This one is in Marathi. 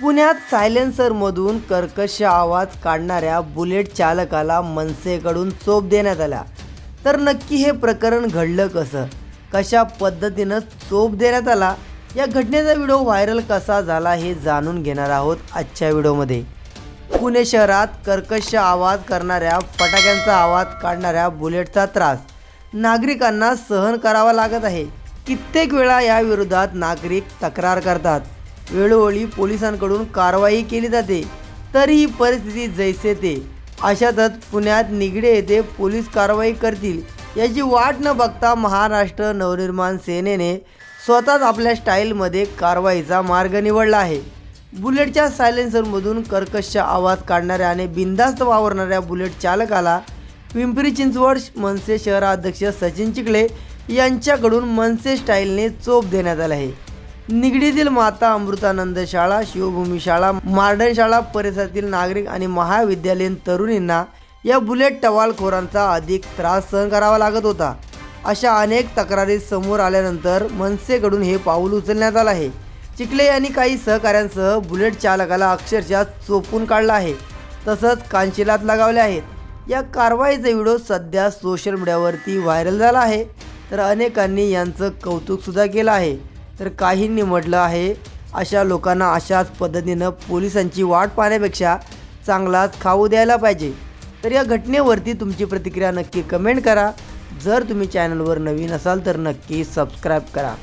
पुण्यात सायलेन्सरमधून कर्कश आवाज काढणाऱ्या बुलेट चालकाला मनसेकडून चोप देण्यात आला. तर नक्की हे प्रकरण घडलं कसं? कशा पद्धतीनं चोप देण्यात आला? या घटनेचा व्हिडिओ व्हायरल कसा झाला हे जाणून घेणार आहोत आजच्या व्हिडिओमध्ये. पुणे शहरात कर्कश आवाज करणाऱ्या फटाक्यांचा आवाज काढणाऱ्या बुलेटचा त्रास. नागरिकांना सहन करावा लागत आहे. कित्येक वेळा या विरोधात नागरिक तक्रार करतात. वेळोवेळी पोलिसांकडून कारवाई केली जाते. तरीही परिस्थिती जैसे ते. अशातच पुण्यात निगडे येथे पोलीस कारवाई करतील याची वाट न बघता महाराष्ट्र नवनिर्माण सेनेने स्वतःच आपल्या स्टाईलमध्ये कारवाईचा मार्ग निवडला आहे. बुलेटच्या सायलेन्सरमधून कर्कश आवाज काढणाऱ्या आणि बिनधास्त वावरणाऱ्या बुलेट चालकाला पिंपरी चिंचवड मनसे शहराध्यक्ष सचिन चिखले यांच्याकडून मनसे स्टाईलने चोप देण्यात आला आहे. निगडीतील माता अमृतानंद शाळा शिवभूमी शाळा मार्डन शाळा परिसरातील नागरिक आणि महाविद्यालयीन तरुणींना या बुलेट टवालखोरांचा अधिक त्रास सहन करावा लागत होता. अशा अनेक तक्रारी समोर आल्यानंतर मनसेकडून हे पाऊल उचलण्यात आलं आहे. चिखले यांनी काही सहकाऱ्यांसह बुलेट चालकाला अक्षरशः चोपून काढला आहे. तसंच कांशिलात लगावले आहेत. या कारवाईचा व्हिडिओ सध्या सोशल मीडियावरती व्हायरल झाला आहे. तर अनेकांनी यांचं कौतुकसुद्धा केलं आहे. तर काहींनी म्हटलं आहे. अशा लोकांना अशाच पद्धतीनं पोलिसांची वाट पाहण्यापेक्षा चांगलाच खाऊ द्यायला पाहिजे. तर या घटनेवरती तुमची प्रतिक्रिया नक्की कमेंट करा. जर तुम्ही चॅनलवर नवीन असाल तर नक्की सबस्क्राईब करा.